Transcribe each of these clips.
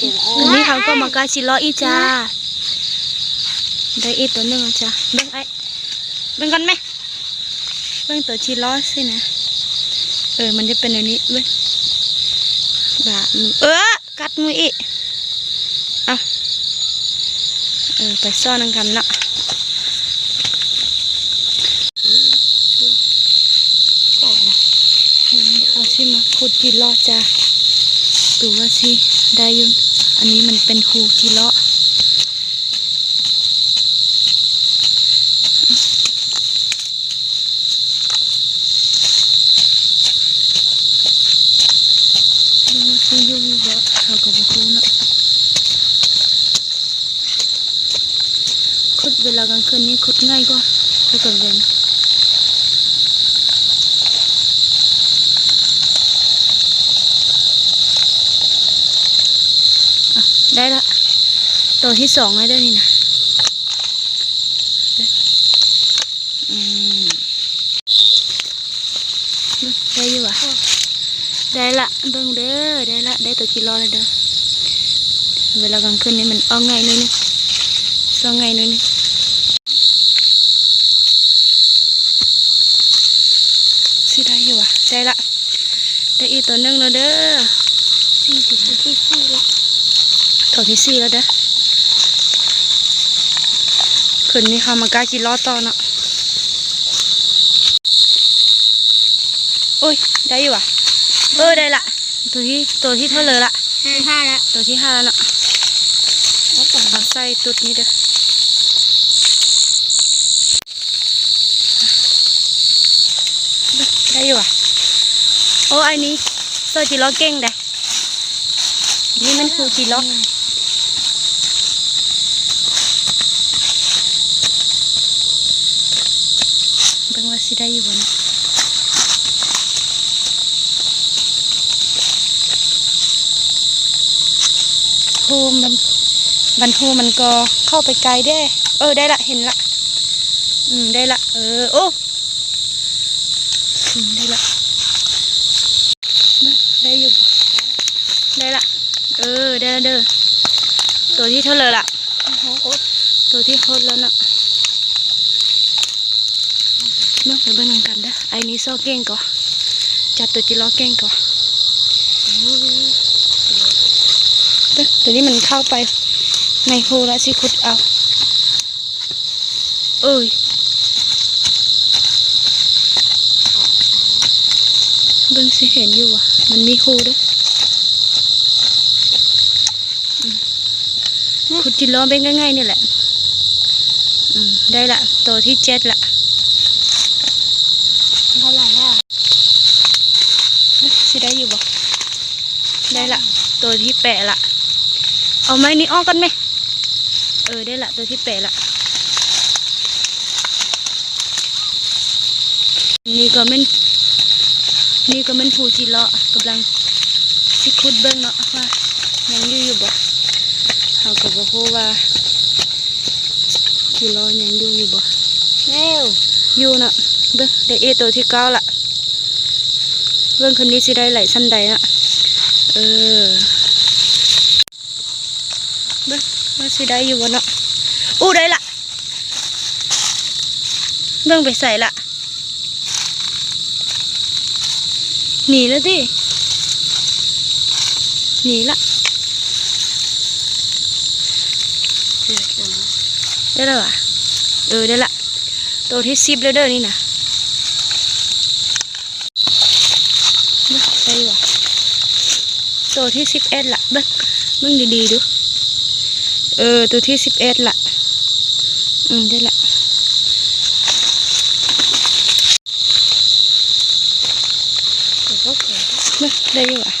อันนี้เขาก็มากาชิล้ออีจ้าได้อีกตัวหนึ่งอะจ้าเบิ่งไอ้เบิ่งกันไหมเบิ่งตัวชิล้อสินะ เออ มันจะเป็นแบบนี้เบิ่งบาดมือเออ กัดมืออีกเอาเออ ไปซ่อนนังกันเนาะวันนี้เขาสิมาขุดจิล้อจ้าดูว่าสิได้อยุน อันนี้มันเป็นหูจิเลาะดูว่าสิอยู่อยูบ่เขาก็บ่รู้เนาะขุดเวลากลางคืนนี้ขุดง่ายกว่าไปกับเวน ได้ละตัวที่สองแล้ได้นี่นะเด้ออืมเด้อได้อยู่วะได้ละเบิ่งเด้อได้ละได้ตัวกิโลแล้วเด้อเวลากลางคืนนี้มันเอาไงหน่อยนึงสองไงหน่อยนึงสิได้อยู่วะได้ละได้อีกตัวหนึงแล้วเด้อสี่สิบสี่สี่ละ ตัวที่สี่แล้วเด้อคืนนี้เขามากล้ากินล้อต่อเนาะโอ้ย ได้อยู่อะ เออได้ละ ตัวที่ตัวที่เท่าเลยละห้าห้าละตัวที่ห้าแล้วเนาะแล้วก่อนเอาใส่ตุดนี้เด้อได้อยู่อะ โอ้อันนี้โซจิล้อเก่งได้นี่มันคือจิล้อ เบิ่งว่าสิได้อยู่บ่เนาะโฮมมันบันโฮมันก็เข้าไปไกลได้ เออได้ละเห็นละ อืมได้ละ เออ โอ้อืมได้ละเบิ่งได้อยู่บ่ได้ละ เออได้ละเด้อตัวที่เท่าเลยละโอ้โหตัวที่โคตรแล้วเนาะ เมื่อไปเบิ่งกันเด้อไอ้นี้โซ่เก่งก่อจับตัวจิล้อเก่งก่อเด้อตัวนี้มันเข้าไปในหูแล้วสิขุดเอา เอ้ยเบิ่งสิเห็นอยู่ว่ะมันมีหูเด้ออืมขุดจิล้อเป็นง่ายๆนี่แหละได้ละตัวที่เจ็ดละาไหร่ละเด้อสิได้อยู่บ่ได้ละ ตัวที่แปดละ เอาไม้นี้ออกกันไหม เออได้ละ ตัวที่แปดละ นี่ก็เป็นนี่ก็เป็นผู้จีเลาะกำลังสิคุดเบิ้งเนาะว่ายังอยู่อยู่บ่เขาก็บอกว่าจีเลาะยังอยู่อยู่บ่เร็วอยู่เนาะ เบิ้งได้เอตัวที่เก้าละเบิ้งคนนี้สิได้ไหลซ้ำใดนะเออเบิ้งว่าสิได้อยู่บ่เนาะอู้ได้ละเบิ้งไปใส่ละหนีแล้วดิหนีละเสือเสือได้แล้วอะเออได้ละตัวที่สิบแล้วเด้อนี่นะเบิ่งได้อยู่อะ ตัวที่สิบเอ็ดละเบิ้งเบิ้งดีๆดู เออ ตัวที่สิบเอ็ดละอืมได้ละเบิ่งได้อยู่อะ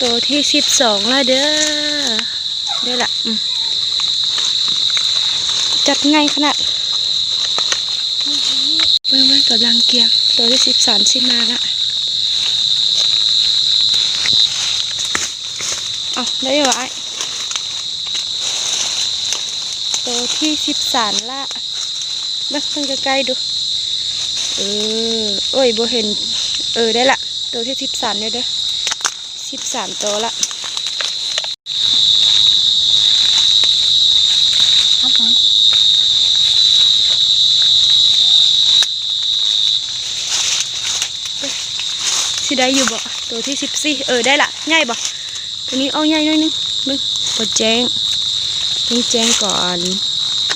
ตัวที่สิบสองละเด้อได้ละอืมจัดง่ายขนาดเบิ่งเบิ่งกำลังเกียงตัวที่สิบสามสิมาละ เอาได้ไว้ตัวที่สิบสามละมาเพิ่งจะใกล้ดู เออโอ้ยโบเห็น เออได้ละตัวที่สิบสามเนี่ยเด้อสิบสามตัวละสิได้อยู่บ่ตัวที่สิบสี่เออได้ละง่ายบ่ ตัวนี้เอาใหญ่หน่อยนึงเบิ้งกดแจ้งต้องแจ้งก่อน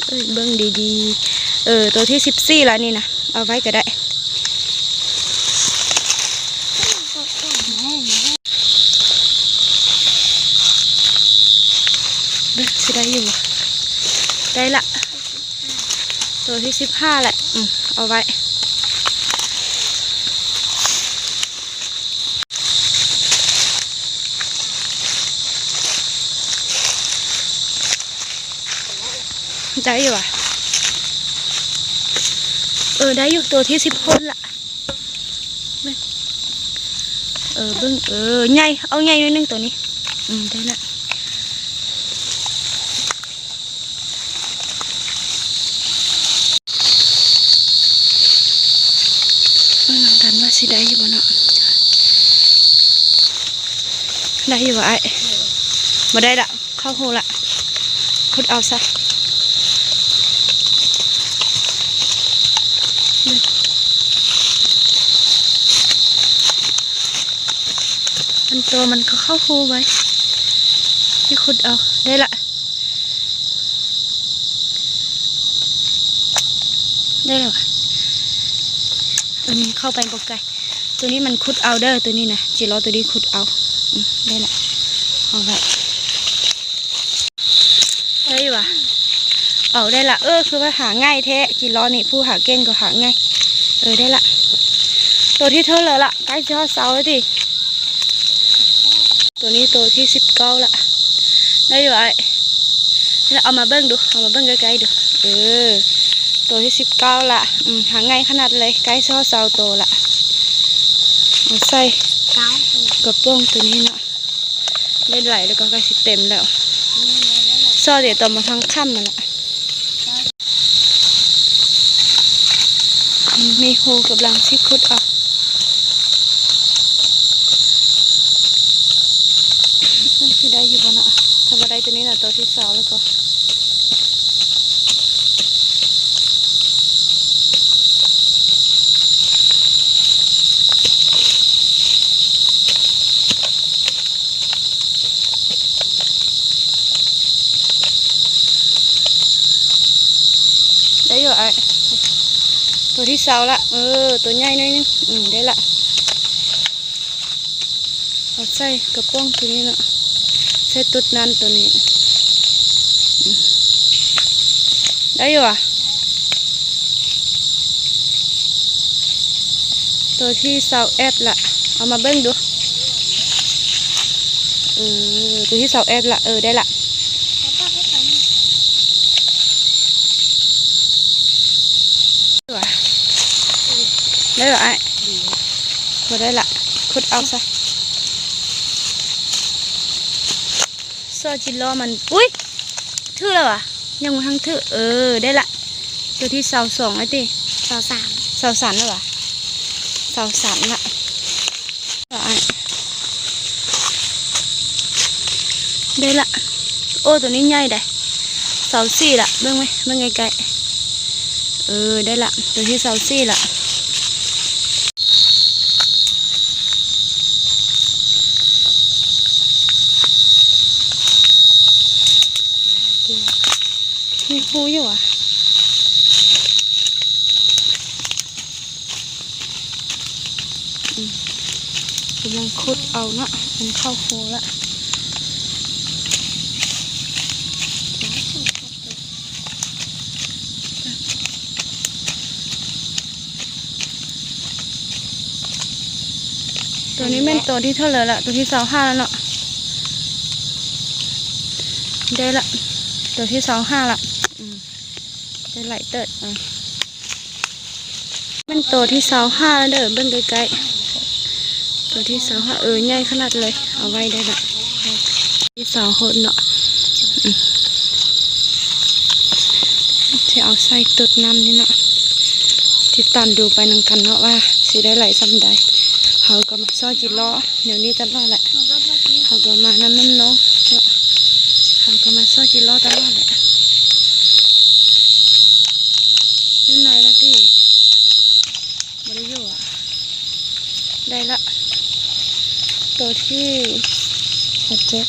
เอ้ยเบิ้งดีๆ เออ ตัวที่สิบสี่และนี่นะ เอาไว้ก็ได้ เบิ้งสิได้อยู่บ่ได้ละ ตัวที่สิบห้าแหละ อืมเอาไว้ ได้อยู่อะ เออได้อยู่ตัวที่สิบคนละเบิ่งเออเบิ้งเออใหญ่เอาใหญ่หนิดนึงตัวนี้ อืมได้ละเบิ่งน้ำกันว่าสิได้อยู่บ่เนาะได้อยู่บ่ไอ้มาได้ละเข้าโหละคุดเอาซะ มัน ตัวมันก็เข้าคูไว้ ที่ขุดเอาได้ละ ได้แล้วอะเออมันเข้าไปบกไก่ตัวนี้มันขุดเอาเด้อตัวนี้นะจีรอตัวนี้ขุดเอาได้ละเอาไว้ได้ยู่อะเอาได้ละเออคือว่าหาง่ายแท้จีรอนี่ผู้หาเก่งก็หาง่ายเออได้ละตัวที่เท่าเลยละใกล้จะทอดเสาแล้วดิ ตัวนี้ตัวที่สิบเก้าละได้อยู่ไอ้เอามาเบิ้งดู เอามาเบิ้งใกล้ๆดู เออ ตัวที่สิบเก้าละหาง่ายขนาดเลยใกล้ซอเสาโตละเอาใส่กระโปรงตัวนี้เนาะได้ไหลแล้วก็ใกล้สิเต็มแล้วซอเดี๋ยวต่อมาทั้งค่ำมาละมีโฮกับลังที่คุดเอามันสิได้อยู่บ่เนาะถ้าบ่ ได้ตัวนี้น่ะตัวที่สองแล้วก็ได้อยู่ไอตัวที่เสาละเออตัวใหญ่หน่อยนึงอืมได้ละเอาใส่กระป๋องตัวนี้เนาะ ใส่ตุดนั้นตัวนี้ ได้อยู่อะ ตัวที่เสาแอดละเอามาเบิ้งดูเออตัวที่เสาแอดละเออได้ละได้ว่ะได้เหรอไอ้บ่ได้ละคุดเอาซะ ซอจิโร่มัน อุ้ยถือแล้วอะ ยังทั้งถือเออ ได้ละ ตัวที่เสาสองไอ้ติสาสามเสาสันแล้วอะเสาสันละเอาไอ้ได้ละ โอ้ ตัวนี้ใหญ่ได้เสาสี่ละเบิ่งไหมเบิ่งไกลๆเออ ได้ละ ตัวที่เซาซี่ละ มีหูอยู่อะกำลังคุดเอาเนาะมันเข้าหูละตัวนี้เป็นตัวที่เท่าไหร่ละตัวที่สองห้าแล้วเนาะได้ละตัวที่สองห้าละ ได้ไหลเติดอะมันตัวที่เสองห้าเด้อเบิ่งใกลๆตัวที่เสองห้าเออใหญ่ขนาดเลย เอาไว้ได้ละที่เสองโหดเนาะจะเอาใส่ตุดน้ำนี่เนาะติดตามดูไปนังกันเนาะว่าสิได้ไหลซ้ำใดเขาก็มาซ้อจิล้อเดี๋ยวนี้ตลอดแหละเขาก็มาน้ำน้ำน้องเนาะเขาก็มาซ้อจิล้อตลอดแหละอยู่ไหนละดิไม่ได้อยู่อะ ได้ละ ตัวที่หกเจ็ด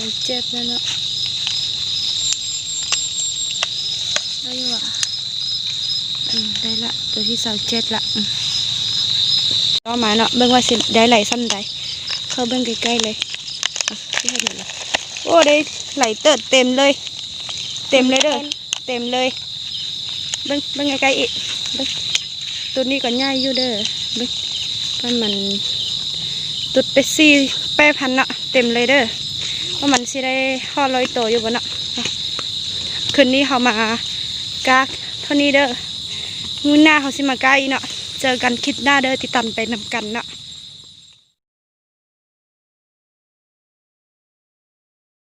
หกเจ็ดแล้วเนาะได้อยู่อะอืมได้ละตัวที่สาวเจ็ดละอืมต่อมาเนาะเตุดไปซี่แปดพันเนาะเต็มเลยเด้อว่ามันสิได้ห่อร้อยตัวอยู่บนเนาะคืนนี้เขามากากเท่านี้เด้อมื้อหน้าเขาสิมากาอีเนาะเจอกันคลิปหน้าเด้อติดตามไปนำกันเนาะ